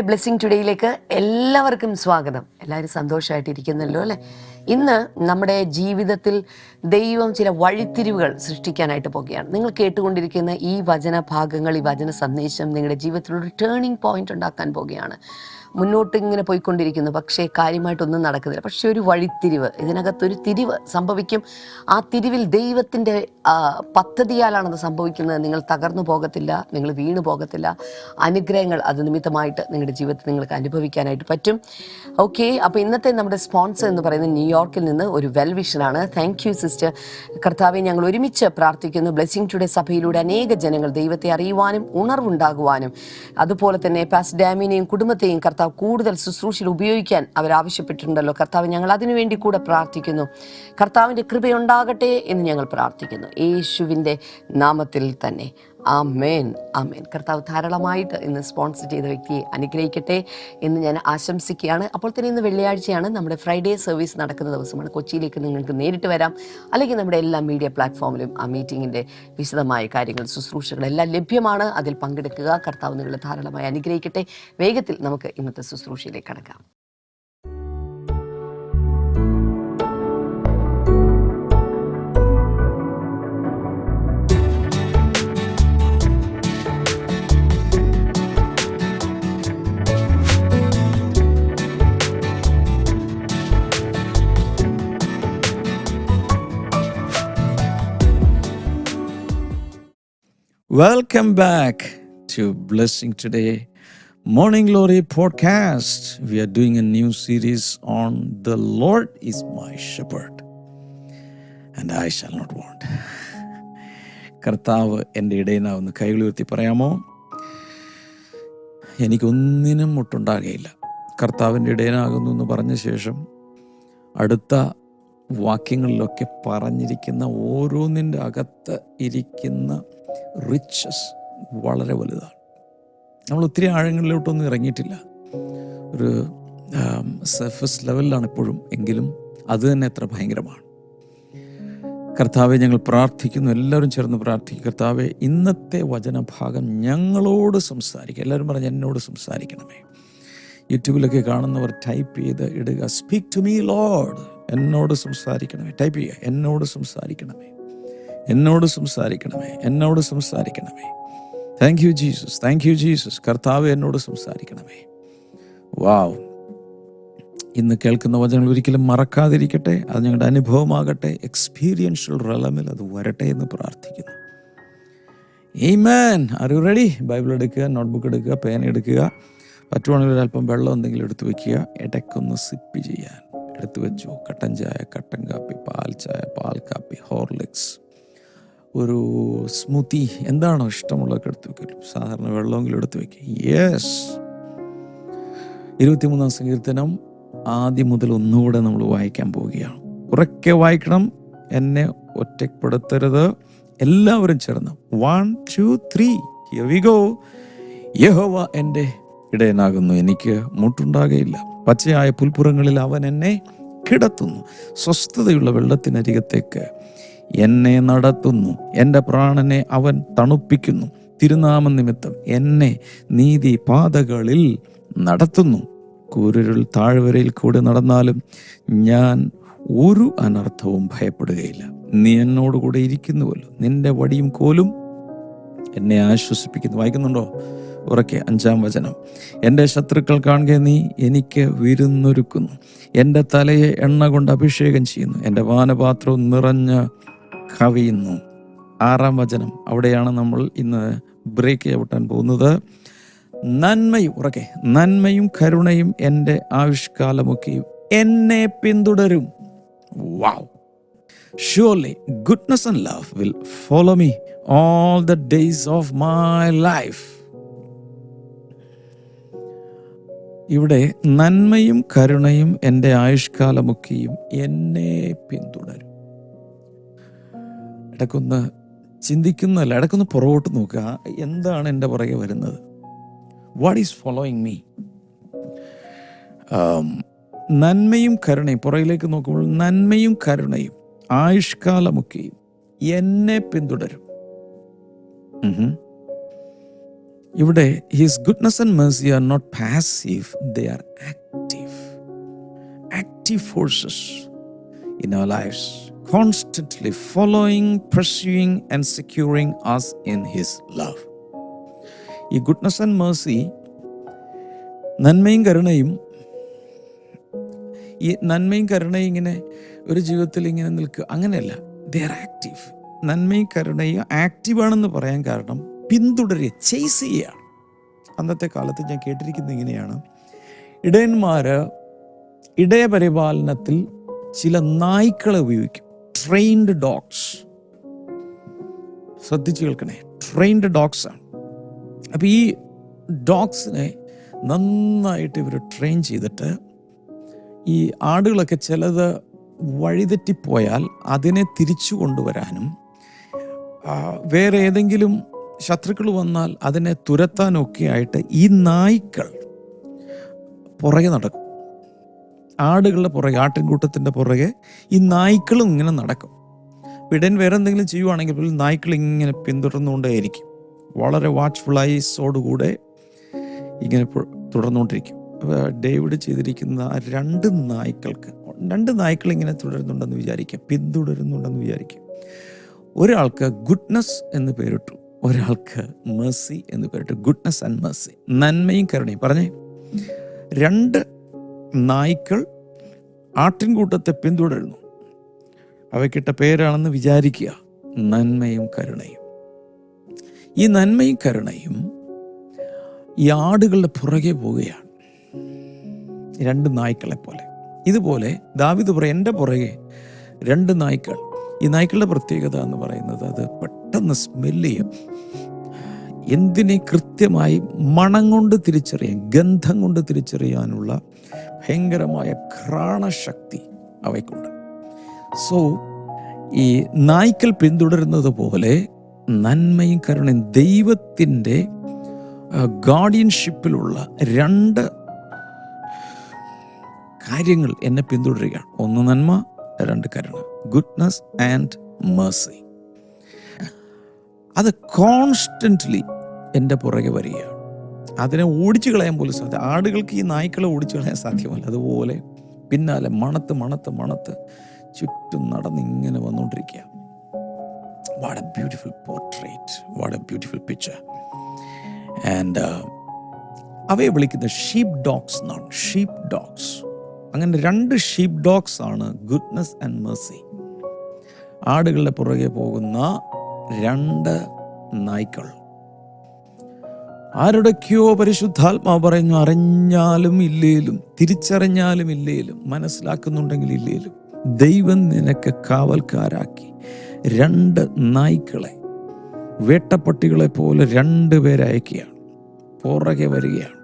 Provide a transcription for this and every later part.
കൂടി ബ്ലെസ്സിങ് ടുഡേയിലേക്ക് എല്ലാവർക്കും സ്വാഗതം. എല്ലാവരും സന്തോഷമായിട്ടിരിക്കുന്നല്ലോ അല്ലേ? ഇന്ന് നമ്മുടെ ജീവിതത്തിൽ ദൈവം ചില വഴിത്തിരിവുകൾ സൃഷ്ടിക്കാനായിട്ട് പോകുകയാണ് നിങ്ങൾ കേട്ടുകൊണ്ടിരിക്കുന്ന ഈ വചന ഭാഗങ്ങൾ ഈ വചന സന്ദേശം നിങ്ങളുടെ ജീവിതത്തിലൊരു ടേണിംഗ് പോയിന്റ് ഉണ്ടാക്കാൻ പോകുകയാണ് മുന്നോട്ട് ഇങ്ങനെ പോയിക്കൊണ്ടിരിക്കുന്നു. പക്ഷേ കാര്യമായിട്ടൊന്നും നടക്കുന്നില്ല. പക്ഷേ ഒരു വഴിത്തിരിവ്. ഇതിനകത്തൊരു തിരിവ് സംഭവിക്കും. ആ തിരിവിൽ ദൈവത്തിന്റെ പദ്ധതിയാലാണത് സംഭവിക്കുന്നത്. നിങ്ങൾ തകർന്നു പോകത്തില്ല നിങ്ങൾ വീണു പോകത്തില്ല. അനുഗ്രഹങ്ങൾ അത് നിമിത്തമായിട്ട് നിങ്ങളുടെ ജീവിതത്തിൽ നിങ്ങൾക്ക് അനുഭവിക്കാനായിട്ട് പറ്റും. ഓക്കെ അപ്പോൾ ഇന്നത്തെ നമ്മുടെ സ്പോൺസർ എന്ന് പറയുന്നത് ന്യൂയോർക്കിൽ നിന്ന് ഒരു വെൽ വിഷനാണ്. Thank you sister. കർത്താവെ ഞങ്ങൾ ഒരുമിച്ച് പ്രാർത്ഥിക്കുന്നു. ബ്ലെസ്സിങ് ടുഡേ സഭയിലൂടെ അനേക ജനങ്ങൾ ദൈവത്തെ അറിയുവാനും ഉണർവുണ്ടാകുവാനും. അതുപോലെ തന്നെ പാസ് ഡാമിനെയും കുടുംബത്തെയും കർത്താവ് കൂടുതൽ ശുശ്രൂഷയിൽ ഉപയോഗിക്കാൻ അവർ ആവശ്യപ്പെട്ടിട്ടുണ്ടല്ലോ കർത്താവ് ഞങ്ങൾ അതിനുവേണ്ടി കൂടെ പ്രാർത്ഥിക്കുന്നു. കർത്താവിന്റെ കൃപയുണ്ടാകട്ടെ എന്ന് ഞങ്ങൾ പ്രാർത്ഥിക്കുന്നു. യേശുവിന്റെ നാമത്തിൽ തന്നെ. ആമേൻ മേൻ കർത്താവ് ധാരാളമായിട്ട് ഇന്ന് സ്പോൺസർ ചെയ്ത വ്യക്തിയെ അനുഗ്രഹിക്കട്ടെ എന്ന് ഞാൻ ആശംസിക്കുകയാണ്. അപ്പോൾ തന്നെ ഇന്ന് വെള്ളിയാഴ്ചയാണ്. നമ്മുടെ ഫ്രൈഡേ സർവീസ് നടക്കുന്ന ദിവസമാണ്. കൊച്ചിയിലേക്ക് നിങ്ങൾക്ക് നേരിട്ട് വരാം. അല്ലെങ്കിൽ നമ്മുടെ എല്ലാ മീഡിയ പ്ലാറ്റ്ഫോമിലും ആ മീറ്റിങ്ങിന്റെ വിശദമായ കാര്യങ്ങൾ ശുശ്രൂഷകളെല്ലാം ലഭ്യമാണ്. അതിൽ പങ്കെടുക്കുക. കർത്താവ് നിങ്ങളെ ധാരാളമായി അനുഗ്രഹിക്കട്ടെ. വേഗത്തിൽ നമുക്ക് ഇന്നത്തെ ശുശ്രൂഷയിലേക്ക് കടക്കാം. Welcome back to Blessing today morning Glory podcast we are doing a new series on the Lord is my shepherd, and I shall not want കർത്താവ് എന്റെ ഇടയിനാവുന്ന കൈകൾ ഉയർത്തി പറയാമോ? എനിക്കൊന്നിനും മുട്ടുണ്ടാകുകയില്ല കർത്താവിന്റെ ഇടയനാകുന്നു എന്ന് പറഞ്ഞ ശേഷം അടുത്ത വാക്യങ്ങളിലൊക്കെ പറഞ്ഞിരിക്കുന്ന ഓരോന്നിന്റെ അകത്ത് ഇരിക്കുന്ന റിച്ചസ് വളരെ വലുതാണ്. നമ്മൾ ഒത്തിരി ആഴങ്ങളിലോട്ടൊന്നും ഇറങ്ങിയിട്ടില്ല. ഒരു സർഫസ് ലെവലിലാണ് ഇപ്പോഴും എങ്കിലും അത് തന്നെ എത്ര ഭയങ്കരമാണ്. കർത്താവെ ഞങ്ങൾ പ്രാർത്ഥിക്കുന്നു. എല്ലാവരും ചേർന്ന് പ്രാർത്ഥിക്കും. കർത്താവെ ഇന്നത്തെ വചനഭാഗം ഞങ്ങളോട് സംസാരിക്കുക. എല്ലാവരും പറഞ്ഞ് എന്നോട് സംസാരിക്കണമേ. യൂട്യൂബിലൊക്കെ കാണുന്നവർ ടൈപ്പ് ചെയ്ത് ഇടുക. സ്പീക്ക് ടു മീ ലോഡ് എന്നോട് സംസാരിക്കണമേ. ടൈപ്പ് ചെയ്യുക. എന്നോട് സംസാരിക്കണമേ. എന്നോട് സംസാരിക്കണമേ എന്നോട് സംസാരിക്കണമേ. Thank you Jesus thank you Jesus കർത്താവ് എന്നോട് സംസാരിക്കണമേ. വാവ് ഇന്ന് കേൾക്കുന്ന വചനങ്ങൾ ഒരിക്കലും മറക്കാതിരിക്കട്ടെ അത് ഞങ്ങളുടെ അനുഭവമാകട്ടെ എക്സ്പീരിയൻഷ്യൽ റലമിൽ അത് വരട്ടെ എന്ന് പ്രാർത്ഥിക്കുന്നു. ഈമാൻ ആർ യു റെഡി ബൈബിൾ എടുക്കുക നോട്ട്ബുക്ക് എടുക്കുക പേൻ എടുക്കുക. പറ്റുവാണെങ്കിൽ ഒരല്പം വെള്ളം എന്തെങ്കിലും എടുത്തു വെക്കുക. ഇടയ്ക്കൊന്ന് സിപ്പ് ചെയ്യാൻ. എടുത്തു വെച്ചു. കട്ടൻ ചായ കട്ടൻ കാപ്പി പാൽ ചായ പാൽ കാപ്പി ഹോർലിക്സ് ഒരു സ്മൂത്തി എന്താണോ ഇഷ്ടമുള്ളതൊക്കെ എടുത്ത് വെക്കും. സാധാരണ വെള്ളമെങ്കിലും എടുത്ത് വെക്കും. യെസ് ഇരുപത്തിമൂന്നാം സങ്കീർത്തനം ആദ്യം മുതൽ ഒന്നുകൂടെ നമ്മൾ വായിക്കാൻ പോവുകയാണ്. ഉറക്കെ വായിക്കണം. എന്നെ ഒറ്റപ്പെടുത്തരുത്. എല്ലാവരും ചേർന്ന്. One two three here we go യഹോവ എന്റെ ഇടയനാകുന്നു. എനിക്ക് മുട്ടുണ്ടാകയില്ല. പച്ചയായ പുൽപ്പുറങ്ങളിൽ അവൻ എന്നെ കിടത്തുന്നു. സ്വസ്ഥതയുള്ള വെള്ളത്തിനരികത്തേക്ക് എന്നെ നടത്തുന്നു. എന്റെ പ്രാണനെ അവൻ തണുപ്പിക്കുന്നു. തിരുനാമ നിമിത്തം എന്നെ നീതി പാതകളിൽ നടത്തുന്നു. കൂരരുൾ താഴ്വരയിൽ കൂടെ നടന്നാലും ഞാൻ ഒരു അനർത്ഥവും ഭയപ്പെടുകയില്ല. നീ എന്നോടുകൂടെ ഇരിക്കുന്നുവല്ലോ. നിന്റെ വടിയും കോലും എന്നെ ആശ്വസിപ്പിക്കുന്നു. വായിക്കുന്നുണ്ടോ? ഉറക്കെ അഞ്ചാം വചനം. എന്റെ ശത്രുക്കൾ കാണുക നീ എനിക്ക് വിരുന്നൊരുക്കുന്നു. എന്റെ തലയെ എണ്ണ കൊണ്ട് അഭിഷേകം ചെയ്യുന്നു. എന്റെ വാനപാത്രവും നിറഞ്ഞ കവിയുന്നു. ആറാം വചനം. അവിടെയാണ് നമ്മൾ ഇന്ന് ബ്രേക്ക് ചവിട്ടാൻ പോകുന്നത്. നന്മയും ഉറക്കെ. നന്മയും കരുണയും എന്റെ ആയുഷ്കാലമൊക്കെയും എന്നെ പിന്തുടരും. Wow. Surely goodness and love will follow me all the days of my life ഇവിടെ നന്മയും കരുണയും എന്റെ ആയുഷ്കാലമൊക്കെയും എന്നെ പിന്തുടരും. ഇടയ്ക്കൊന്ന് ചിന്തിക്കുന്നതല്ല ഇടയ്ക്കൊന്ന് പുറകോട്ട് നോക്കുക. എന്താണ് എന്റെ പുറകെ വരുന്നത്? വാട്ട് ഈസ് ഫോളോയിങ് മീ നന്മയും കരുണയും പുറകിലേക്ക് നോക്കുമ്പോൾ നന്മയും കരുണയും ആയുഷ്കാലമൊക്കെയും എന്നെ പിന്തുടരും. ഇവിടെ his goodness and mercy are not passive they are active active forces in our lives, constantly following pursuing, and securing us in his love ഈ ഗുഡ്നസ് ആൻഡ് മേഴ്സി നന്മയും കരുണയും ഈ നന്മയും കരുണയും ഇങ്ങനെ ഒരു ജീവിതത്തിൽ ഇങ്ങനെ നിൽക്കുക അങ്ങനെയല്ല. ദേ ആർ ആക്റ്റീവ് നന്മയും കരുണയും ആക്റ്റീവാണെന്ന് പറയാൻ കാരണം പിന്തുടരുക ചേസ് ചെയ്യുകയാണ്. അന്നത്തെ കാലത്ത് ഞാൻ കേട്ടിരിക്കുന്നത് ഇങ്ങനെയാണ്. ഇടയന്മാർ ഇടയപരിപാലനത്തിൽ ചില നായ്ക്കളെ ഉപയോഗിക്കും. ട്രെയിൻഡ് ഡോഗ്സ് ശ്രദ്ധിച്ചു കേൾക്കണേ. ട്രെയിൻഡ് ഡോഗ്സ് ആണ്. അപ്പം ഈ ഡോഗ്സിനെ നന്നായിട്ട് ഇവർ ട്രെയിൻ ചെയ്തിട്ട് ഈ ആടുകളൊക്കെ ചിലത് വഴിതെറ്റിപ്പോയാൽ അതിനെ തിരിച്ചു കൊണ്ടുവരാനും വേറെ ഏതെങ്കിലും ശത്രുക്കൾ വന്നാൽ അതിനെ തുരത്താനൊക്കെ ആയിട്ട് ഈ നായ്ക്കൾ പുറകെ നടക്കും. ആടുകളുടെ പുറകെ ആട്ടിൻകൂട്ടത്തിന്റെ പുറകെ ഈ നായ്ക്കളും ഇങ്ങനെ നടക്കും. വിടൻ വേറെ എന്തെങ്കിലും ചെയ്യുവാണെങ്കിൽ പോലും നായ്ക്കൾ ഇങ്ങനെ പിന്തുടർന്നുകൊണ്ടേയിരിക്കും. വളരെ വാച്ച്ഫുൾ ഇങ്ങനെ പു- തുടർന്നുകൊണ്ടിരിക്കും. ഡേവിഡ് ചെയ്തിരിക്കുന്ന രണ്ട് നായ്ക്കൾക്ക് രണ്ട് നായ്ക്കൾ ഇങ്ങനെ തുടരുന്നുണ്ടെന്ന് വിചാരിക്കുക പിന്തുടരുന്നുണ്ടെന്ന് വിചാരിക്കുക ഒരാൾക്ക് ഗുഡ്നസ് എന്ന് പേരിട്ടു ഒരാൾക്ക് മേഴ്സി എന്ന് പേരിട്ടു. ഗുഡ്നസ് ആൻഡ് മേഴ്സി നന്മയും കരുണയും. പറഞ്ഞേ രണ്ട് നായ്ക്കൾ ആട്ടിൻകൂട്ടത്തെ പിന്തുടരുന്നു. അവയ്ക്കിട്ട പേരാണെന്ന് വിചാരിക്കുക നന്മയും കരുണയും. ഈ നന്മയും കരുണയും ഈ ആടുകളുടെ പുറകെ പോവുകയാണ്. രണ്ട് നായ്ക്കളെ പോലെ. ഇതുപോലെ ദാവിദ് പറയും എന്റെ പുറകെ രണ്ട് നായ്ക്കൾ. ഈ നായ്ക്കളുടെ പ്രത്യേകത എന്ന് പറയുന്നത് അത് പെട്ടെന്ന് സ്മെല്ല് ചെയ്യും. എന്തിനെ കൃത്യമായി മണം കൊണ്ട് തിരിച്ചറിയാൻ ഗന്ധം കൊണ്ട് തിരിച്ചറിയാനുള്ള ഭയങ്കരമായ ഘ്രാണശക്തി അവയ്ക്കുണ്ട്. സോ ഈ നായ്ക്കൾ പിന്തുടരുന്നത് പോലെ നന്മയും കരുണയും ദൈവത്തിന്റെ ഗാർഡിയൻഷിപ്പിലുള്ള രണ്ട് കാര്യങ്ങൾ എന്നെ പിന്തുടരുകയാണ്. ഒന്ന് നന്മ രണ്ട് കരുണ. ഗുഡ്നസ് ആൻഡ് മേഴ്സി അത് കോൺസ്റ്റന്റ്ലി എന്റെ പുറകെ വരികയാണ്. അതിനെ ഓടിച്ചു കളയാൻ പോലും സാധ്യത ആടുകൾക്ക് ഈ നായ്ക്കളെ ഓടിച്ചു കളയാൻ സാധ്യമല്ല. അതുപോലെ പിന്നാലെ മണത്ത് മണത്ത് മണത്ത് ചുറ്റും നടന്ന് ഇങ്ങനെ വന്നുകൊണ്ടിരിക്കുക what a beautiful portrait what a beautiful picture and അവയെ വിളിക്കുന്ന ഷീപ്പ് ഡോഗ്സ് എന്നാണ്. ഷീപ്പ് ഡോഗ്സ് അങ്ങനെ രണ്ട് ഷീപ്പ് ഡോഗ്സ് ആണ് ഗുഡ്നസ് ആൻഡ് മേഴ്സി ആടുകളുടെ പുറകെ പോകുന്ന രണ്ട് നായ്ക്കൾ. ആരുടെയൊക്കെയോ പരിശുദ്ധാത്മാവ് പറയുന്നു അറിഞ്ഞാലും ഇല്ലേലും തിരിച്ചറിഞ്ഞാലും ഇല്ലേലും മനസ്സിലാക്കുന്നുണ്ടെങ്കിൽ ഇല്ലേലും ദൈവം നിനക്ക് കാവൽക്കാരാക്കി. രണ്ട് നായ്ക്കളെ വേട്ടപ്പട്ടികളെ പോലെ രണ്ട് പേരയക്കുകയാണ് പുറകെ വരികയാണ്.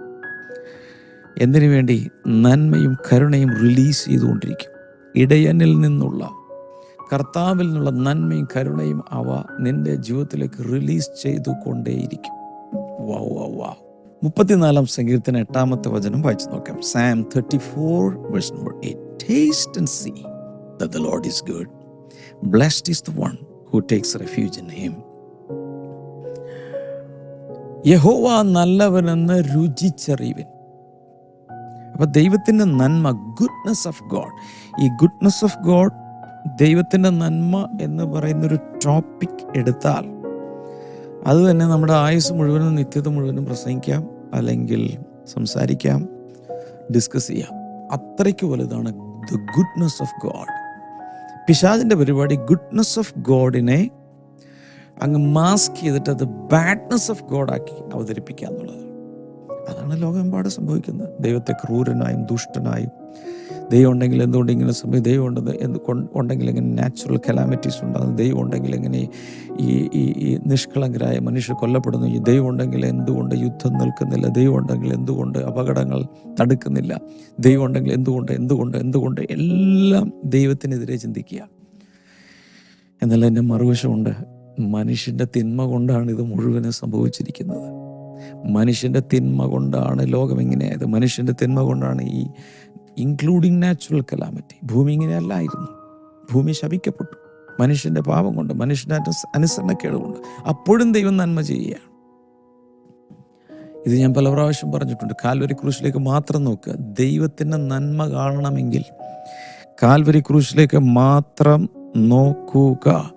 എന്തിനു വേണ്ടി? നന്മയും കരുണയും റിലീസ് ചെയ്തുകൊണ്ടിരിക്കും. ഇടയനിൽ നിന്നുള്ള കർത്താവിൽ നിന്നുള്ള നന്മയും കരുണയും അവ നിന്റെ ജീവിതത്തിലേക്ക് റിലീസ് ചെയ്തുകൊണ്ടേയിരിക്കും. വാ വൗ വൗ. മുപ്പത്തിനാലാം സംഗീതത്തിന് എട്ടാമത്തെ വചനം വായിച്ചു നോക്കാം. Psalm thirty four verse number eight taste and see the Lord is good. Blessed is the one who takes refuge in him. യഹോവ നല്ലവനെന്ന് രുചിച്ചറിവൻ അപ്പം ദൈവത്തിന്റെ നന്മ ഗുഡ്നസ് ഓഫ് ഗോഡ് ഈ ഗുഡ്നസ് ഓഫ് ഗോഡ് ദൈവത്തിന്റെ നന്മ എന്ന് പറയുന്നൊരു ടോപ്പിക് എടുത്താൽ അത് തന്നെ നമ്മുടെ ആയുസ് മുഴുവനും നിത്യത മുഴുവനും പ്രസംഗിക്കാം അല്ലെങ്കിൽ സംസാരിക്കാം ഡിസ്കസ് ചെയ്യാം. അത്രയ്ക്ക് വലുതാണ് ദ ഗുഡ്നെസ് ഓഫ് ഗോഡ് പിശാദിന്റെ പരിപാടി ഗുഡ്നെസ് ഓഫ് ഗോഡിനെ അങ്ങ് മാസ്ക് ചെയ്തിട്ട് അത് ബാഡ്നെസ് ഓഫ് ഗോഡാക്കി അവതരിപ്പിക്കുക എന്നുള്ളത്. അതാണ് ലോകമെമ്പാട് സംഭവിക്കുന്നത്. ദൈവത്തെ ക്രൂരനായും ദുഷ്ടനായും ദൈവം ഉണ്ടെങ്കിൽ എന്തുകൊണ്ട് ഇങ്ങനെ സംഭവം ദൈവം ഉണ്ടെന്ന് എന്ത് ഉണ്ടെങ്കിൽ എങ്ങനെ നാച്ചുറൽ കലാമിറ്റീസ് ഉണ്ടാകുന്നു. ദൈവം ഉണ്ടെങ്കിൽ എങ്ങനെ ഈ ഈ ഈ നിഷ്കളങ്കരായ മനുഷ്യർ കൊല്ലപ്പെടുന്നു. ഈ ദൈവം ഉണ്ടെങ്കിൽ എന്തുകൊണ്ട് യുദ്ധം നിൽക്കുന്നില്ല? ദൈവം ഉണ്ടെങ്കിൽ എന്തുകൊണ്ട് അപകടങ്ങൾ തടുക്കുന്നില്ല? ദൈവം ഉണ്ടെങ്കിൽ എന്തുകൊണ്ട് എന്തുകൊണ്ട് എന്തുകൊണ്ട് എല്ലാം ദൈവത്തിനെതിരെ ചിന്തിക്കുക. എന്നാൽ എന്റെ മറുവശമുണ്ട്. മനുഷ്യന്റെ തിന്മ കൊണ്ടാണ് ഇത് മുഴുവനും സംഭവിച്ചിരിക്കുന്നത്. മനുഷ്യന്റെ തിന്മ കൊണ്ടാണ് ലോകം ഇങ്ങനെയായത്. മനുഷ്യന്റെ തിന്മ കൊണ്ടാണ് ഈ ഇൻക്ലൂഡിങ് നാച്ചുറൽ കലാമിറ്റി ഭൂമി ഇങ്ങനെയല്ലായിരുന്നു. ഭൂമി ശപിക്കപ്പെട്ടു. മനുഷ്യന്റെ പാപം കൊണ്ട് മനുഷ്യന്റെ അനുസ- അനുസരണക്കേട് കൊണ്ട് അപ്പോഴും ദൈവം നന്മ ചെയ്യുകയാണ്. ഇത് ഞാൻ പല പ്രാവശ്യം പറഞ്ഞിട്ടുണ്ട്. കാൽവരി ക്രൂശിലേക്ക് മാത്രം നോക്കുക ദൈവത്തിന്റെ നന്മ കാണണമെങ്കിൽ കാൽവരി ക്രൂശിലേക്ക് മാത്രം നോക്കുക.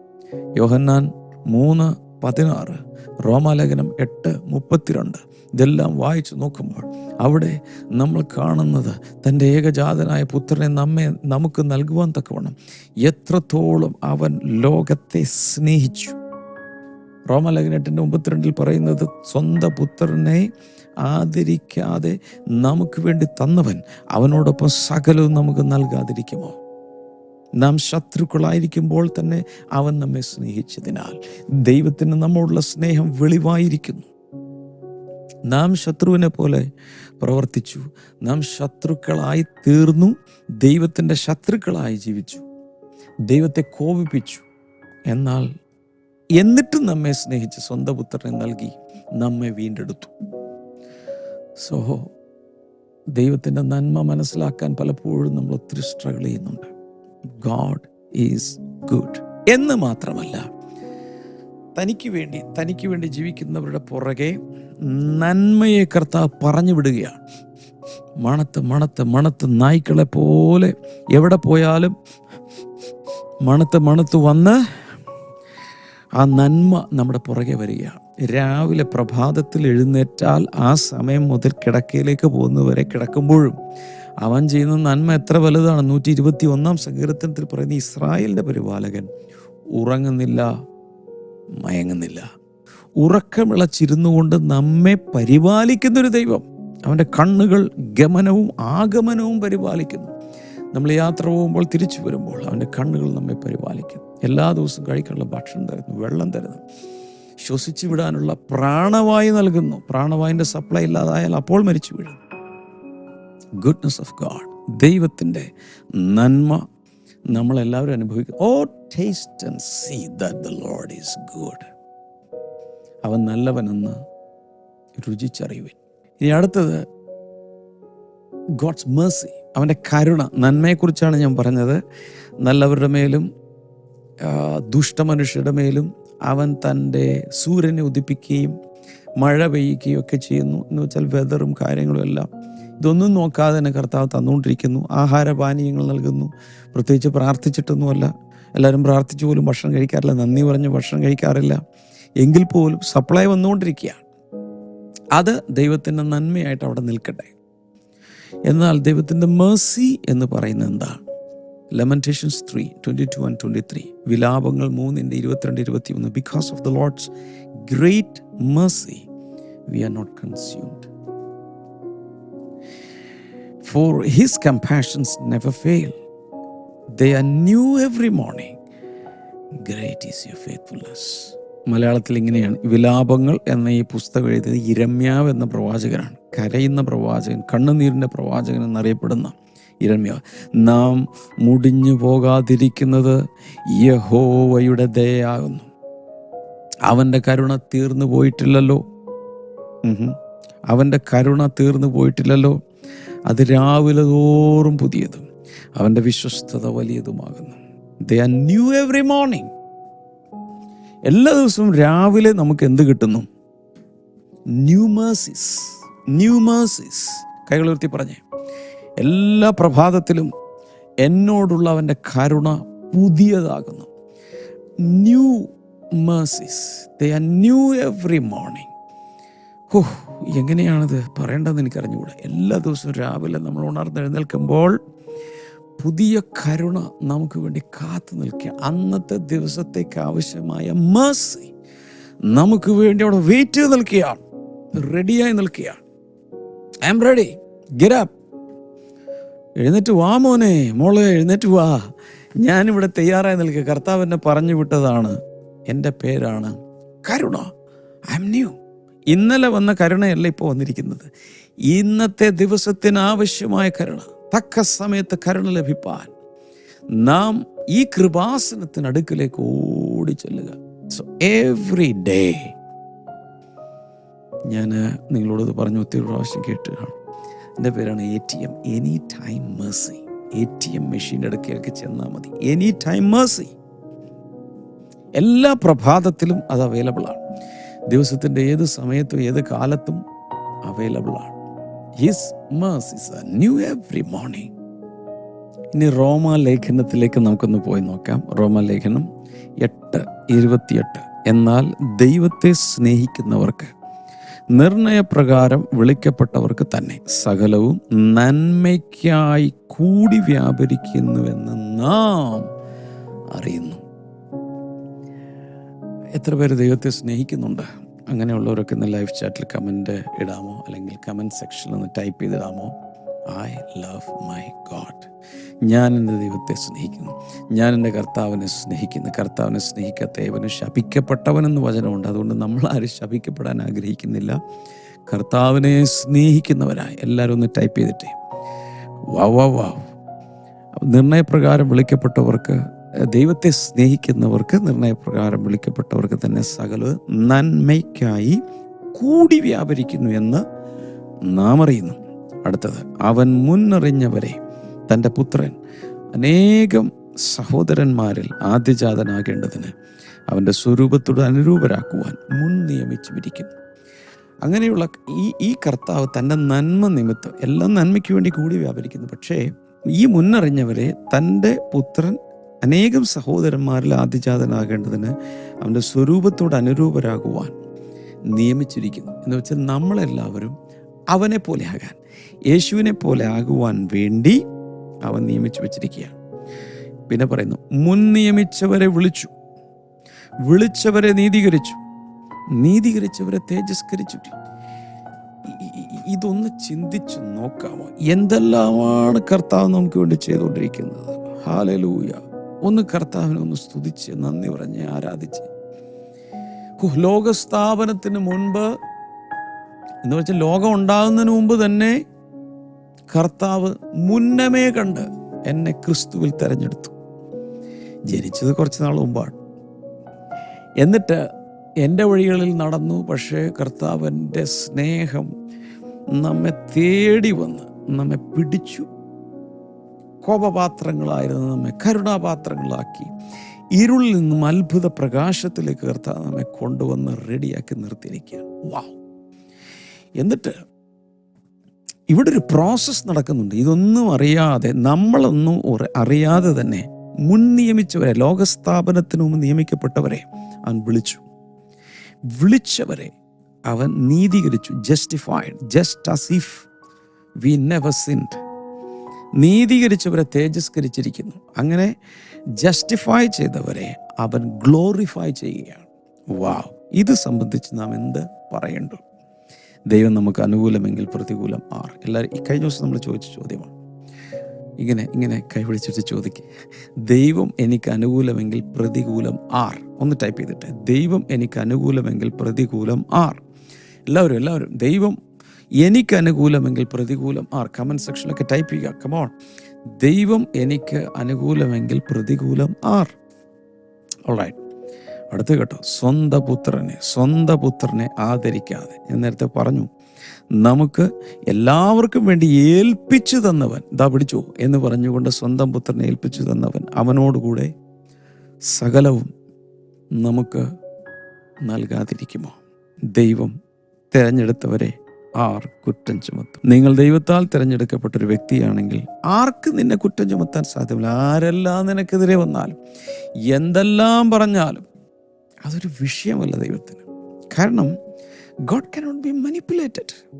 യോഹന്നാൻ മൂന്ന് പതിനാറ് റോമാലേഖനം എട്ട് മുപ്പത്തിരണ്ട്. ഇതെല്ലാം വായിച്ചു നോക്കുമ്പോൾ അവിടെ നമ്മൾ കാണുന്നത് തന്റെ ഏകജാതനായ പുത്രനെ നമ്മെ നമുക്ക് നൽകുവാൻ തക്കവണ്ണം എത്രത്തോളം അവൻ ലോകത്തെ സ്നേഹിച്ചു. റോമലേഖനം എട്ടിന്റെ മുപ്പത്തിരണ്ടിൽ പറയുന്നത് സ്വന്തം പുത്രനെ ആദരിക്കാതെ നമുക്ക് വേണ്ടി തന്നവൻ അവനോടൊപ്പം സകലവും നമുക്ക് നൽകാതിരിക്കുമോ? നാം ശത്രുക്കളായിരിക്കുമ്പോൾ തന്നെ അവൻ നമ്മെ സ്നേഹിച്ചതിനാൽ ദൈവത്തിന് നമ്മോടുള്ള സ്നേഹം വെളിവായിരിക്കുന്നു. നാം ശത്രുവിനെ പോലെ പ്രവർത്തിച്ചു. നാം ശത്രുക്കളായി തീർന്നു. ദൈവത്തിന്റെ ശത്രുക്കളായി ജീവിച്ചു. ദൈവത്തെ കോപിപ്പിച്ചു. എന്നാൽ എന്നിട്ടും നമ്മെ സ്നേഹിച്ച് സ്വന്തം പുത്രനെ നൽകി നമ്മെ വീണ്ടെടുത്തു. സോ ദൈവത്തിന്റെ നന്മ മനസ്സിലാക്കാൻ പലപ്പോഴും നമ്മൾ ഒത്തിരി സ്ട്രഗിൾ ചെയ്യുന്നുണ്ട്. ഗോഡ് ഈസ് ഗുഡ് എന്ന് മാത്രമല്ല തനിക്ക് വേണ്ടി തനിക്ക് വേണ്ടി ജീവിക്കുന്നവരുടെ പുറകെ നന്മയെ കർത്താവ് പറഞ്ഞു വിടുകയാണ്. മണത്ത് മണത്ത് മണത്ത് നായ്ക്കളെ പോലെ എവിടെ പോയാലും മണത്ത് മണത്ത് വന്ന് ആ നന്മ നമ്മുടെ പുറകെ വരികയാണ്. രാവിലെ പ്രഭാതത്തിൽ എഴുന്നേറ്റാൽ ആ സമയം മുതൽ കിടക്കയിലേക്ക് പോകുന്നവരെ കിടക്കുമ്പോഴും അവൻ ചെയ്യുന്ന നന്മ എത്ര വലുതാണ്? നൂറ്റി ഇരുപത്തി ഒന്നാം സങ്കീർത്തനത്തിൽ പറയുന്ന ഇസ്രായേലിന്റെ പരിപാലകൻ ഉറങ്ങുന്നില്ല മയങ്ങുന്നില്ല. ഉറക്കമിളച്ചിരുന്നുകൊണ്ട് നമ്മെ പരിപാലിക്കുന്നൊരു ദൈവം. അവന്റെ കണ്ണുകൾ ഗമനവും ആഗമനവും പരിപാലിക്കുന്നു. നമ്മൾ യാത്ര പോകുമ്പോൾ തിരിച്ചു വരുമ്പോൾ അവന്റെ കണ്ണുകൾ നമ്മെ പരിപാലിക്കും. എല്ലാ ദിവസവും കഴിക്കാനുള്ള ഭക്ഷണം തരുന്നു വെള്ളം തരുന്നു. ശ്വസിച്ചു വിടാനുള്ള പ്രാണവായു നൽകുന്നു. പ്രാണവായുവിന്റെ സപ്ലൈ ഇല്ലാതായാൽ അപ്പോൾ മരിച്ചു വീഴും. ഗുഡ്നസ് ഓഫ് ഗാഡ് ദൈവത്തിന്റെ നന്മ നമ്മളെല്ലാവരും അനുഭവിക്കും. ഓ taste and see that the Lord is good അവൻ നല്ലവനെന്ന് രുചിച്ചറിയുവിൻ. ഇനി അടുത്തത് ഗോഡ്സ് മേഴ്സി അവന്റെ കരുണ. നന്മയെക്കുറിച്ചാണ് ഞാൻ പറഞ്ഞത്. നല്ലവരുടെ മേലും ദുഷ്ടമനുഷ്യരുടെ മേലും അവൻ തന്റെ സൂര്യനെ ഉദിപ്പിക്കുകയും മഴ പെയ്യുകയും ഒക്കെ ചെയ്യുന്നു. എന്ന് വെച്ചാൽ വെതറും കാര്യങ്ങളും എല്ലാം ഇതൊന്നും നോക്കാതെ തന്നെ കർത്താവ് തന്നുകൊണ്ടിരിക്കുന്നു. ആഹാരപാനീയങ്ങൾ നൽകുന്നു. പ്രത്യേകിച്ച് പ്രാർത്ഥിച്ചിട്ടൊന്നുമല്ല. എല്ലാവരും പ്രാർത്ഥിച്ചു പോലും ഭക്ഷണം കഴിക്കാറില്ല. നന്ദി പറഞ്ഞ് ഭക്ഷണം കഴിക്കാറില്ല. എങ്കിൽ പോലും സപ്ലൈ വന്നുകൊണ്ടിരിക്കുകയാണ്. അത് ദൈവത്തിന്റെ നന്മയായിട്ട് അവിടെ നിൽക്കട്ടെ. എന്നാൽ ദൈവത്തിന്റെ മേഴ്സി എന്ന് പറയുന്നത് എന്താണ് Lamentations three twenty two and twenty three വിലാപങ്ങൾ മൂന്നിന്റെ ഇരുപത്തിരണ്ട് ഇരുപത്തി ഒന്ന് because of the Lord's great mercy we are not consumed for his compassions never fail they are new every morning great is your faithfulness മലയാളത്തിൽ ഇങ്ങനെയാണ്. വിലാപങ്ങൾ എന്ന ഈ പുസ്തകം എഴുതിയത് ഇരമ്യാവ് എന്ന പ്രവാചകനാണ്. കരയുന്ന പ്രവാചകൻ കണ്ണുനീരിന്റെ പ്രവാചകൻ എന്നറിയപ്പെടുന്ന ഇരമ്യാവ്. നാം മുടിഞ്ഞു പോകാതിരിക്കുന്നത് യഹോവയുടെ ദയാകുന്നു അവന്റെ കരുണ തീർന്നു പോയിട്ടില്ലല്ലോ. അവന്റെ കരുണ തീർന്നു പോയിട്ടില്ലല്ലോ. അത് രാവിലെ തോറും പുതിയതും. അവന്റെ വിശ്വസ്തത വലിയതുമാകുന്നു. They are new every morning എല്ലാ ദിവസവും രാവിലെ നമുക്ക് എന്ത് കിട്ടുന്നു? ന്യൂ മേഴ്സിസ് ന്യൂ മേഴ്സിസ് കൈകൾ ഉയർത്തി പറഞ്ഞേ. എല്ലാ പ്രഭാതത്തിലും എന്നോടുള്ള അവന്റെ കരുണ പുതിയതാകുന്നു. New mercies they are new every morning oh എങ്ങനെയാണിത്? പറയേണ്ടതെന്ന് എനിക്കറിഞ്ഞുകൂടാ. എല്ലാ ദിവസവും രാവിലെ നമ്മൾ ഉണർന്ന് എഴുന്നേൽക്കുമ്പോൾ പുതിയ കരുണ നമുക്ക് വേണ്ടി കാത്തു നിൽക്കുക. അന്നത്തെ ദിവസത്തേക്ക് ആവശ്യമായ മേഴ്സി നമുക്ക് വേണ്ടി അവിടെ വെയിറ്റ് ചെയ്ത് നിൽക്കുകയാണ് റെഡിയായി നിൽക്കുകയാണ് ഐ എം റെഡി ഗിരാപ് എഴുന്നേറ്റ് വാ മോനെ. മോളെ എഴുന്നേറ്റ് വാ. ഞാനിവിടെ തയ്യാറായി നിൽക്കുക. കർത്താവ് എന്നെ പറഞ്ഞു വിട്ടതാണ്. എന്റെ പേരാണ് കരുണ. ഐ എം ന്യൂ ഇന്നലെ വന്ന കരുണയല്ല ഇപ്പോൾ വന്നിരിക്കുന്നത്. ഇന്നത്തെ ദിവസത്തിന് ആവശ്യമായ കരുണ തക്ക സമയത്ത് കരുണ ലഭിപ്പാൻ നാം ഈ കൃപാസനത്തിനടുക്കിലേക്ക് ഓടി ചെല്ലുക. സോ എവറി ഡേ ഞാൻ നിങ്ങളോട് പറഞ്ഞു ഒത്തിരി പ്രാവശ്യം കേട്ട് കാണും എന്റെ പേരാണ് A T M any time mercy A T M മെഷീന്റെ അടുക്കിലേക്ക് ചെന്നാൽ മതി. എനി ടൈം മേഴ്സി എല്ലാ പ്രഭാതത്തിലും അത് അവൈലബിൾ ആണ്. ദിവസത്തിന്റെ ഏത് സമയത്തും ഏത് കാലത്തും അവൈലബിൾ ആണ്. His is a new every morning ഇനി റോമ ലേഖനത്തിലേക്ക് നമുക്കൊന്ന് പോയി നോക്കാം. റോമ ലേഖനം എട്ട് ഇരുപത്തിയെട്ട്. എന്നാൽ ദൈവത്തെ സ്നേഹിക്കുന്നവർക്ക് നിർണയപ്രകാരം വിളിക്കപ്പെട്ടവർക്ക് തന്നെ സകലവും നന്മയ്ക്കായി കൂടി വ്യാപരിക്കുന്നുവെന്ന് നാം അറിയുന്നു. എത്ര പേര് ദൈവത്തെ സ്നേഹിക്കുന്നുണ്ട്? അങ്ങനെയുള്ളവരൊക്കെ ഇന്ന് ലൈഫ് ചാറ്റിൽ കമന്റ് ഇടാമോ? അല്ലെങ്കിൽ കമന്റ് സെക്ഷനിൽ ഒന്ന് ടൈപ്പ് ചെയ്തിടാമോ? ഐ ലവ് മൈ ഗോഡ് ഞാൻ എന്റെ ദൈവത്തെ സ്നേഹിക്കുന്നു. ഞാൻ എന്റെ കർത്താവിനെ സ്നേഹിക്കുന്നു. കർത്താവിനെ സ്നേഹിക്കാത്ത ഏവന് ശപിക്കപ്പെട്ടവനെന്ന് വചനമുണ്ട്. അതുകൊണ്ട് നമ്മൾ ആരും ശപിക്കപ്പെടാൻ ആഗ്രഹിക്കുന്നില്ല. കർത്താവിനെ സ്നേഹിക്കുന്നവരായി. എല്ലാവരും ഒന്ന് ടൈപ്പ് ചെയ്തിട്ടേ. വാ വാ വാ. നിർണയപ്രകാരം വിളിക്കപ്പെട്ടവർക്ക് ദൈവത്തെ സ്നേഹിക്കുന്നവർക്ക് നിർണയപ്രകാരം വിളിക്കപ്പെട്ടവർക്ക് തന്നെ സകല നന്മയ്ക്കായി കൂടി വ്യാപരിക്കുന്നു എന്ന് നാം അറിയുന്നു. അടുത്തത് അവൻ മുന്നറിഞ്ഞവരെ തന്റെ പുത്രൻ അനേകം സഹോദരന്മാരിൽ ആദ്യജാതനാകേണ്ടതിന് അവന്റെ സ്വരൂപത്തോട് അനുരൂപരാക്കുവാൻ മുൻ നിയമിച്ചിരിക്കുന്നു അങ്ങനെയുള്ള ഈ ഈ കർത്താവ് തന്റെ നന്മ നിമിത്തം എല്ലാം നന്മയ്ക്ക് വേണ്ടി കൂടി വ്യാപരിക്കുന്നു. പക്ഷേ ഈ മുന്നറിഞ്ഞവരെ തന്റെ പുത്രൻ അനേകം സഹോദരന്മാരിൽ ആദ്യജാതനാകേണ്ടതിന് അവന്റെ സ്വരൂപത്തോട് അനുരൂപരാകുവാൻ നിയമിച്ചിരിക്കുന്നു. എന്ന് വെച്ചാൽ നമ്മളെല്ലാവരും അവനെ പോലെ ആകാൻ യേശുവിനെ പോലെ ആകുവാൻ വേണ്ടി അവൻ നിയമിച്ചു വെച്ചിരിക്കുകയാണ്. പിന്നെ പറയുന്നു മുൻ നിയമിച്ചവരെ വിളിച്ചു വിളിച്ചവരെ നീതീകരിച്ചു നീതീകരിച്ചവരെ തേജസ്കരിച്ചു ഇതൊന്ന് ചിന്തിച്ച് നോക്കാമോ? എന്തെല്ലാമാണ് കർത്താവ് നമുക്ക് വേണ്ടി ചെയ്തുകൊണ്ടിരിക്കുന്നത്? ഹാലലൂയ. ഒന്ന് കർത്താവിനെ ഒന്ന് സ്തുതിച്ച് നന്ദി പറഞ്ഞ് ആരാധിച്ച്. ലോകസ്ഥാപനത്തിന് മുൻപ് എന്ന് വെച്ചാൽ ലോകം ഉണ്ടാകുന്നതിന് മുമ്പ് തന്നെ കർത്താവ് മുന്നമേ കണ്ട് എന്നെ ക്രിസ്തുവിൽ തെരഞ്ഞെടുത്തു. ജനിച്ചത് കുറച്ച് നാൾ മുമ്പാണ്. എന്നിട്ട് എന്റെ വഴികളിൽ നടന്നു പക്ഷേ കർത്താവിന്റെ സ്നേഹം നമ്മെ തേടി വന്ന് നമ്മെ പിടിച്ചു. കോപപാത്രങ്ങളായിരുന്നു നമ്മെ കരുണാപാത്രങ്ങളാക്കി. ഇരുളിൽ നിന്നും അത്ഭുത പ്രകാശത്തിലേക്ക് കർത്താവ് നമ്മെ കൊണ്ടുവന്ന് റെഡിയാക്കി നിർത്തിയിരിക്കുകയാണ്. വാ. എന്നിട്ട് ഇവിടെ ഒരു പ്രോസസ്സ് നടക്കുന്നുണ്ട്. ഇതൊന്നും അറിയാതെ നമ്മളൊന്നും അറിയാതെ തന്നെ മുൻ നിയമിച്ചവരെ ലോകസ്ഥാപനത്തിന് മുമ്പ് നിയമിക്കപ്പെട്ടവരെ അവൻ വിളിച്ചു. വിളിച്ചവരെ അവൻ നീതീകരിച്ചു. Justified just as if we never sinned നീതീകരിച്ചവരെ തേജസ്കരിച്ചിരിക്കുന്നു. അങ്ങനെ ജസ്റ്റിഫൈ ചെയ്തവരെ അവൻ ഗ്ലോറിഫൈ ചെയ്യുകയാണ്. വാവ് ഇത് സംബന്ധിച്ച് നാം എന്ത് പറയണ്ടു? ദൈവം നമുക്ക് അനുകൂലമെങ്കിൽ പ്രതികൂലം ആർ എല്ലാവരും കഴിഞ്ഞ ദിവസം നമ്മൾ ചോദിച്ച ചോദ്യമാണ്. ഇങ്ങനെ ഇങ്ങനെ കൈപിടിച്ചിട്ട് ചോദിക്കുക ദൈവം എനിക്ക് അനുകൂലമെങ്കിൽ പ്രതികൂലം ആർ. ഒന്ന് ടൈപ്പ് ചെയ്തിട്ട്. ദൈവം എനിക്ക് അനുകൂലമെങ്കിൽ പ്രതികൂലം ആർ. എല്ലാവരും എല്ലാവരും. ദൈവം എനിക്ക് അനുകൂലമെങ്കിൽ പ്രതികൂലം. ആർ കമന്റ് സെക്ഷനിലൊക്കെ ടൈപ്പ് ചെയ്യുക. കമോൺ ദൈവം എനിക്ക് അനുകൂലമെങ്കിൽ പ്രതികൂലം ആർ. ഓൾറൈറ്റ് അടുത്ത് കേട്ടോ. സ്വന്ത പുത്രനെ സ്വന്ത പുത്രനെ ആദരിക്കാതെ. ഞാൻ നേരത്തെ പറഞ്ഞു നമുക്ക് എല്ലാവർക്കും വേണ്ടി ഏൽപ്പിച്ചു തന്നവൻ ദാ പിടിച്ചു എന്ന് പറഞ്ഞുകൊണ്ട് സ്വന്തം പുത്രനെ ഏൽപ്പിച്ചു തന്നവൻ അവനോടുകൂടെ സകലവും നമുക്ക് നൽകാതിരിക്കുമോ? ദൈവം തിരഞ്ഞെടുത്തവരെ ആർ കുറ്റം ചുമത്തും. നിങ്ങൾ ദൈവത്താൽ തിരഞ്ഞെടുക്കപ്പെട്ട ഒരു വ്യക്തിയാണെങ്കിൽ ആർക്ക് നിന്നെ കുറ്റം ചുമത്താൻ സാധ്യമല്ല? ആരെല്ലാം നിനക്കെതിരെ വന്നാലും എന്തെല്ലാം പറഞ്ഞാലും അതൊരു വിഷയമല്ല ദൈവത്തിന്. കാരണം ഗോഡ് കനോട്ട് ബി മനിപ്പുലേറ്റഡ്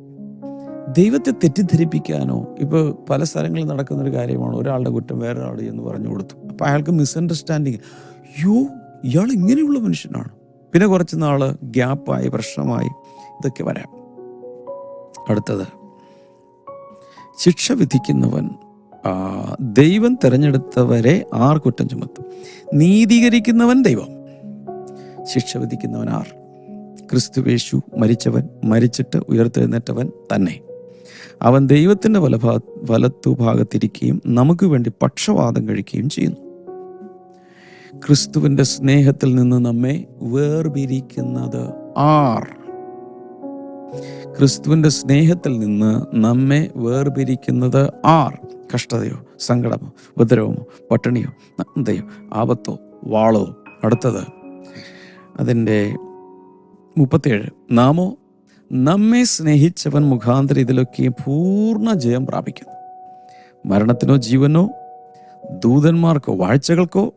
ദൈവത്തെ തെറ്റിദ്ധരിപ്പിക്കാനോ ഇപ്പോൾ പല സ്ഥലങ്ങളിൽ നടക്കുന്ന ഒരു കാര്യമാണ് ഒരാളുടെ കുറ്റം വേറൊരാളുടെ എന്ന് പറഞ്ഞു കൊടുത്തു. അപ്പോൾ അയാൾക്ക് മിസ്അണ്ടർസ്റ്റാൻഡിങ് യോ ഇയാൾ ഇങ്ങനെയുള്ള മനുഷ്യനാണ്. പിന്നെ കുറച്ച് നാൾ ഗ്യാപ്പായി പ്രശ്നമായി ഇതൊക്കെ വരാം. അടുത്തത് ശിക്ഷ വിധിക്കുന്നവൻ ദൈവം തിരഞ്ഞെടുത്തവരെ ആർ കുറ്റം ചുമത്തും നീതീകരിക്കുന്നവൻ ദൈവം ശിക്ഷ വിധിക്കുന്നവൻ ആർ ക്രിസ്തുവേശു മരിച്ചവൻ മരിച്ചിട്ട് ഉയർത്തെഴുന്നേറ്റവൻ തന്നെ അവൻ ദൈവത്തിന്റെ വലഭാ വലത്തു ഭാഗത്തിരിക്കുകയും നമുക്ക് വേണ്ടി പക്ഷവാദം കഴിക്കുകയും ചെയ്യുന്നു ക്രിസ്തുവിന്റെ സ്നേഹത്തിൽ നിന്ന് നമ്മെ വേർപിരിക്കുന്നത് ആർ ക്രിസ്തുവിന്റെ സ്നേഹത്തിൽ നിന്ന് നമ്മെ വേർപിരിക്കുന്നത് ആർ? കഷ്ടതയോ സങ്കടമോ ഉപദ്രവമോ പട്ടിണിയോ നന്ദയോ ആപത്തോ വാളോ? അടുത്തത് അതിന്റെ മുപ്പത്തേഴ് നാമോ നമ്മെ സ്നേഹിച്ചവൻ മുഖാന്തരം ഇതിലൊക്കെ പൂർണ ജയം പ്രാപിക്കുന്നു. മരണത്തിനോ ജീവനോ ദൂതന്മാർക്കോ വാഴ്ചകൾക്കോ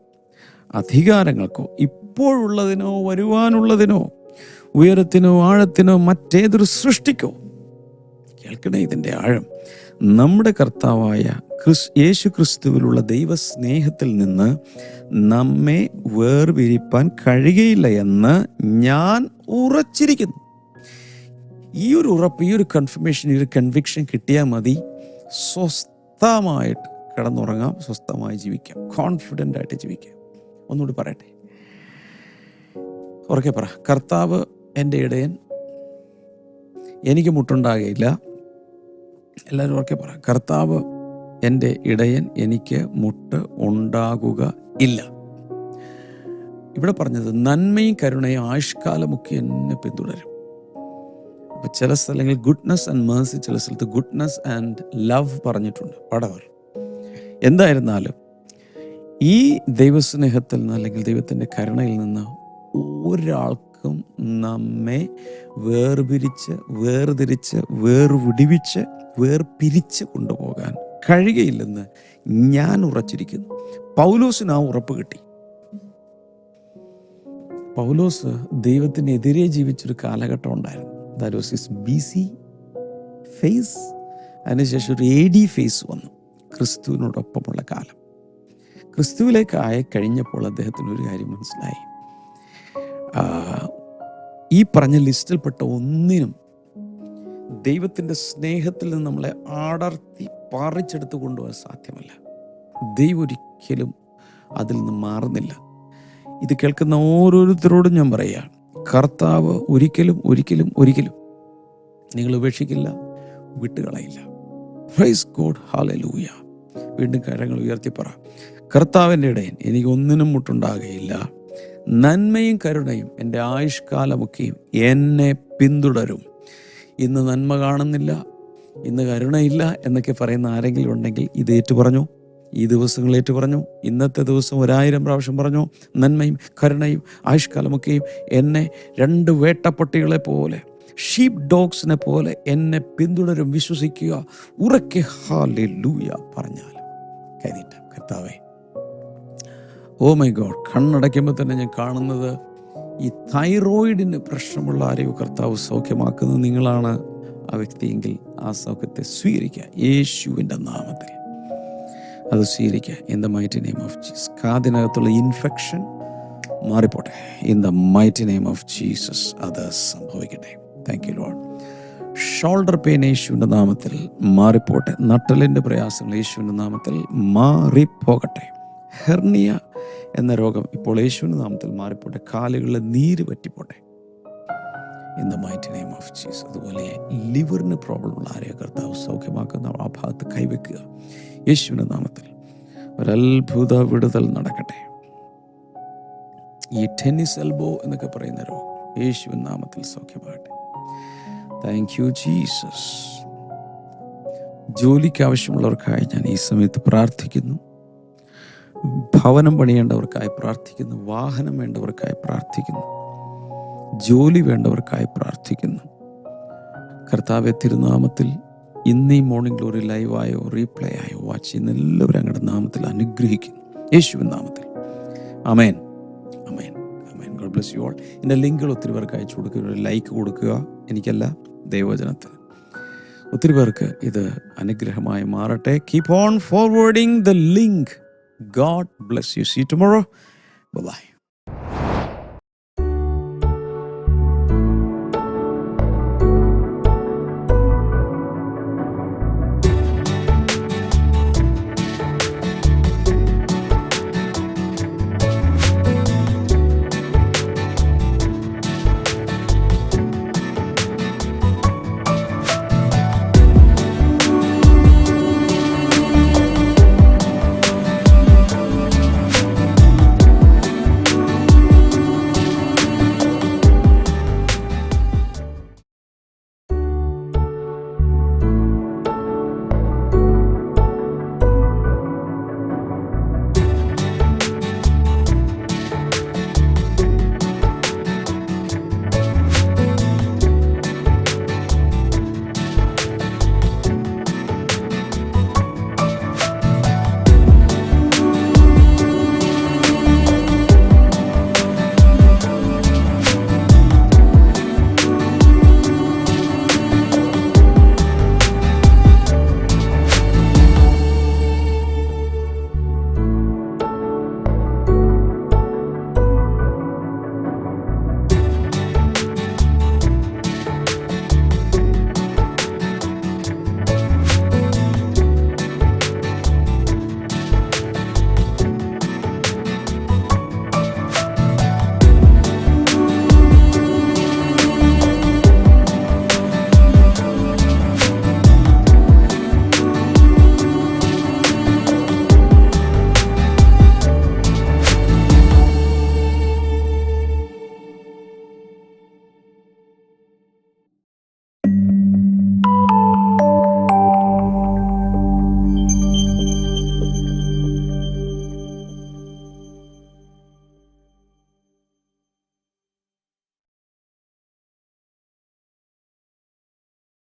അധികാരങ്ങൾക്കോ ഇപ്പോഴുള്ളതിനോ വരുവാനുള്ളതിനോ ഉയരത്തിനോ ആഴത്തിനോ മറ്റേതൊരു സൃഷ്ടിക്കോ? കേൾക്കണേ ഇതിന്റെ ആഴം. നമ്മുടെ കർത്താവായ ക്രിസ് യേശു ക്രിസ്തുവിലുള്ള ദൈവസ്നേഹത്തിൽ നിന്ന് നമ്മെ വേർപിരിപ്പാൻ കഴിയുകയില്ല എന്ന് ഞാൻ ഉറച്ചിരിക്കുന്നു. ഈ ഒരു ഉറപ്പ് ഈ ഒരു കൺഫർമേഷൻ ഈ ഒരു കൺവിക്ഷൻ കിട്ടിയാൽ മതി. സ്വസ്ഥമായിട്ട് കിടന്നുറങ്ങാം സ്വസ്ഥമായി ജീവിക്കാം കോൺഫിഡന്റ് ആയിട്ട് ജീവിക്കാം. ഒന്നുകൂടി പറയട്ടെ? ഉറക്കെ പറ. കർത്താവ് എന്റെ ഇടയൻ എനിക്ക് മുട്ടുണ്ടാകയില്ല. എല്ലാവരും ഉറക്കെ പറ. കർത്താവ് എന്റെ ഇടയൻ എനിക്ക് മുട്ട് ഉണ്ടാകുക ഇല്ല. ഇവിടെ പറഞ്ഞത് നന്മയും കരുണയും ആയുഷ്കാലമൊക്കെ എന്നെ പിന്തുടരും. അപ്പോൾ ചില സ്ഥലങ്ങളിൽ ഗുഡ്നസ് ആൻഡ് മേഴ്സി ചില സ്ഥലത്ത് ഗുഡ്നസ് ആൻഡ് ലവ് പറഞ്ഞിട്ടുണ്ട്. പടവർ എന്തായിരുന്നാലും ഈ ദൈവസ്നേഹത്തിൽ നിന്ന് അല്ലെങ്കിൽ ദൈവത്തിന്റെ കരുണയിൽ നിന്ന് ഒരാൾക്കും നമ്മെ വേർപിരിച്ച് വേർതിരിച്ച് വേർവിടിവിച്ച് വേർപിരിച്ച് കൊണ്ടുപോകാൻ കഴിയയില്ലെന്ന് ഞാൻ ഉറച്ചിരിക്കുന്നു. പൗലോസിന് ആ ഉറപ്പ് കിട്ടി. പൗലോസ് ദൈവത്തിനെതിരെ ജീവിച്ചൊരു കാലഘട്ടം ഉണ്ടായിരുന്നു. That was his B C phase അതിനുശേഷം ഒരു എ ഡി ഫേസ് വന്നു. ക്രിസ്തുവിനോടൊപ്പമുള്ള കാലം. ക്രിസ്തുവിലേക്ക് ആയി കഴിഞ്ഞപ്പോൾ അദ്ദേഹത്തിന് ഒരു കാര്യം മനസ്സിലായി. ഈ പറഞ്ഞ ലിസ്റ്റിൽപ്പെട്ട ഒന്നിനും ദൈവത്തിന്റെ സ്നേഹത്തിൽ നിന്ന് നമ്മളെ ആടർത്തി പറിച്ചെടുത്ത് കൊണ്ടുപോകാൻ സാധ്യമല്ല. ദൈവം ഒരിക്കലും അതിൽ നിന്ന് മാറുന്നില്ല. ഇത് കേൾക്കുന്ന ഓരോരുത്തരോടും ഞാൻ പറയുക കർത്താവ് ഒരിക്കലും ഒരിക്കലും ഒരിക്കലും നിങ്ങൾ ഉപേക്ഷിക്കില്ല വിട്ടുകളയില്ല. പ്രൈസ് ഗോഡ് ഹാലലൂയ വീണ്ടും കരങ്ങൾ ഉയർത്തിപ്പറ. പറ കർത്താവിന്റെ ഇടയിൽ എനിക്ക് ഒന്നിനും മുട്ടുണ്ടാകുകയില്ല. നന്മയും കരുണയും എന്റെ ആയുഷ്കാലമൊക്കെയും എന്നെ പിന്തുടരും. ഇന്ന് നന്മ കാണുന്നില്ല ഇന്ന് കരുണയില്ല എന്നൊക്കെ പറയുന്ന ആരെങ്കിലും ഉണ്ടെങ്കിൽ ഇത് ഏറ്റു പറഞ്ഞു ഈ ദിവസങ്ങൾ ഏറ്റു പറഞ്ഞു ഇന്നത്തെ ദിവസം ഒരായിരം പ്രാവശ്യം പറഞ്ഞു നന്മയും കരുണയും ആയുഷ്കാലമൊക്കെയും എന്നെ രണ്ട് വേട്ടപ്പട്ടികളെ പോലെ ഷീപ്പ് ഡോഗ്സിനെ പോലെ എന്നെ പിന്തുടരും വിശ്വസിക്കുക ഉറക്കെ ഹാലെ ലൂയ പറഞ്ഞാൽ. കൈനീട്ട കർത്താവേ ഓ മൈ ഗോഡ് കണ്ണടയ്ക്കുമ്പോൾ തന്നെ ഞാൻ കാണുന്നത് ഈ തൈറോയിഡിന് പ്രശ്നമുള്ള ആരെയോ കർത്താവ് സൗഖ്യമാക്കുന്നത് നിങ്ങളാണ് ആ വ്യക്തിയെങ്കിൽ ആ സൗഖ്യത്തെ സ്വീകരിക്കുക. യേശുവിന്റെ നാമത്തിൽ അത് സ്വീകരിക്കുക. In the mighty name of Jesus കാതിനകത്തുള്ള infection മാറിപ്പോട്ടെ. In the mighty name of Jesus അത് സംഭവിക്കട്ടെ. Thank you Lord shoulder pain യേശുവിന്റെ നാമത്തിൽ മാറിപ്പോട്ടെ. നട്ടലിന്റെ പ്രയാസങ്ങൾ യേശുവിന്റെ നാമത്തിൽ മാറിപ്പോകട്ടെ. ഹെർണിയ എന്ന രോഗം ഇപ്പോൾ യേശുവിന്റെ നാമത്തിൽ മാറിപ്പോട്ടെ. കാലുകളിലെ നീര് പറ്റിപ്പോട്ടെ. In the mighty name of Jesus അതുപോലെ ലിവറിന് പ്രോബ്ലം ഉള്ള ആരെയോ കർത്താവ് സൗഖ്യമാക്കുന്ന ആ ഭാഗത്ത് കൈവെക്കുക. യേശുവിന്റെ നാമത്തിൽ ഒരത്ഭുത വിടുതൽ നടക്കട്ടെ. ഈ ടെന്നിസ് എൽബോ എന്നൊക്കെ പറയുന്ന രോഗം യേശുവിൻ നാമത്തിൽ സൗഖ്യമാകട്ടെ. താങ്ക് യു ജീസസ് ജോലിക്ക് ആവശ്യമുള്ളവർക്കായി ഞാൻ ഈ സമയത്ത് പ്രാർത്ഥിക്കുന്നു. ഭവനം പണിയേണ്ടവർക്കായി പ്രാർത്ഥിക്കുന്നു. വാഹനം വേണ്ടവർക്കായി പ്രാർത്ഥിക്കുന്നു. ജോലി വേണ്ടവർക്കായി പ്രാർത്ഥിക്കുന്നു. കർത്താവെ തിരുനാമത്തിൽ ഇന്ന് ഈ മോർണിംഗ് ഗ്ലോറി ലൈവായോ റീപ്ലേ ആയോ വാച്ച് ചെയ്യുന്ന എല്ലാവരും അങ്ങയുടെ നാമത്തിൽ അനുഗ്രഹിക്കുന്നു. യേശുവിൻ നാമത്തിൽ. Amen amen amen God bless you all എന്റെ ലിങ്കുകൾ ഒത്തിരി പേർക്ക് അയച്ചു കൊടുക്കുക. ലൈക്ക് കൊടുക്കുക. എനിക്കല്ല ദൈവവചനത്തിന് ഒത്തിരി പേർക്ക് ഇത് അനുഗ്രഹമായി മാറട്ടെ. Keep on forwarding the link God bless you. See you tomorrow. Bye bye.